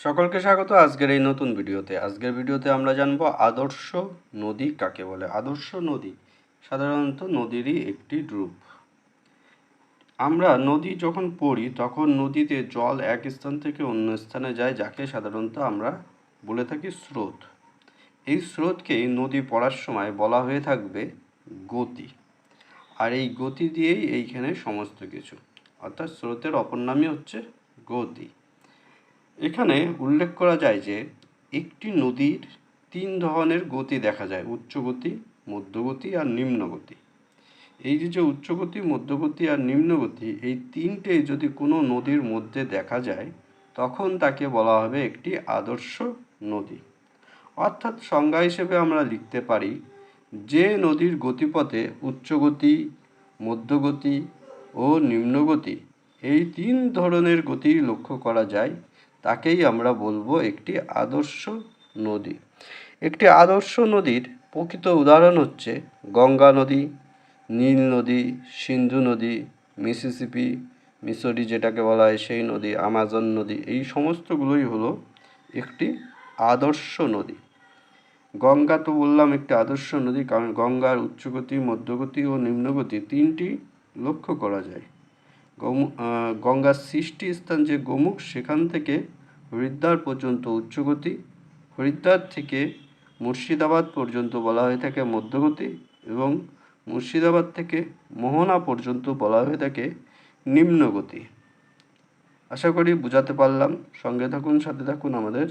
সকলকে স্বাগত আজকের এই নতুন ভিডিওতে। আজকের ভিডিওতে আমরা জানব আদর্শ নদী কাকে বলে? আদর্শ নদী সাধারণত নদীরই একটি রূপ। আমরা নদী যখন পড়ি, তখন নদীতে জল এক স্থান থেকে অন্য স্থানে যায়, যাকে সাধারণত আমরা বলে থাকি স্রোত। এই স্রোতকেই নদী পড়ার সময় বলা হয়ে থাকবে গতি। আর এই গতি দিয়েই এইখানে সমস্ত কিছু। অর্থাৎ স্রোতের অপর নামই হচ্ছে গতি। এখানে উল্লেখ করা যায় যে একটি নদীর তিন ধরনের গতি দেখা যায়, উচ্চগতি, মধ্যগতি আর নিম্নগতি। এই যে যে উচ্চগতি, মধ্যগতি আর নিম্নগতি, এই তিনটে যদি কোনো নদীর মধ্যে দেখা যায়, তখন তাকে বলা হবে একটি আদর্শ নদী। অর্থাৎ সংজ্ঞা হিসেবে আমরা লিখতে পারি, যে নদীর গতিপথে উচ্চগতি, মধ্যগতি ও নিম্নগতি, এই তিন ধরনের গতি লক্ষ্য করা যায় তাকেই আমরা বলব একটি আদর্শ নদী। একটি আদর্শ নদীর প্রকৃত উদাহরণ হচ্ছে গঙ্গা নদী, নীল নদী, সিন্ধু নদী, মিসিসিপি, মিসরি যেটাকে বলা হয় সেই নদী, আমাজন নদী, এই সমস্তগুলোই হলো একটি আদর্শ নদী। গঙ্গা তো বললাম একটি আদর্শ নদী, কারণ গঙ্গার উচ্চগতি, মধ্যগতি ও নিম্নগতি তিনটি লক্ষ্য করা যায়। গঙ্গার সৃষ্টি স্থান যে গোমুখ, সেখান থেকে হরিদ্বার পর্যন্ত উচ্চগতি। হরিদ্বার থেকে মুর্শিদাবাদ পর্যন্ত বলা হয়ে থাকে মধ্যগতি এবং মুর্শিদাবাদ থেকে মোহনা পর্যন্ত বলা হয়ে থাকে নিম্নগতি। আশা করি বুঝাতে পারলাম। সঙ্গে থাকুন, সাথে থাকুন আমাদের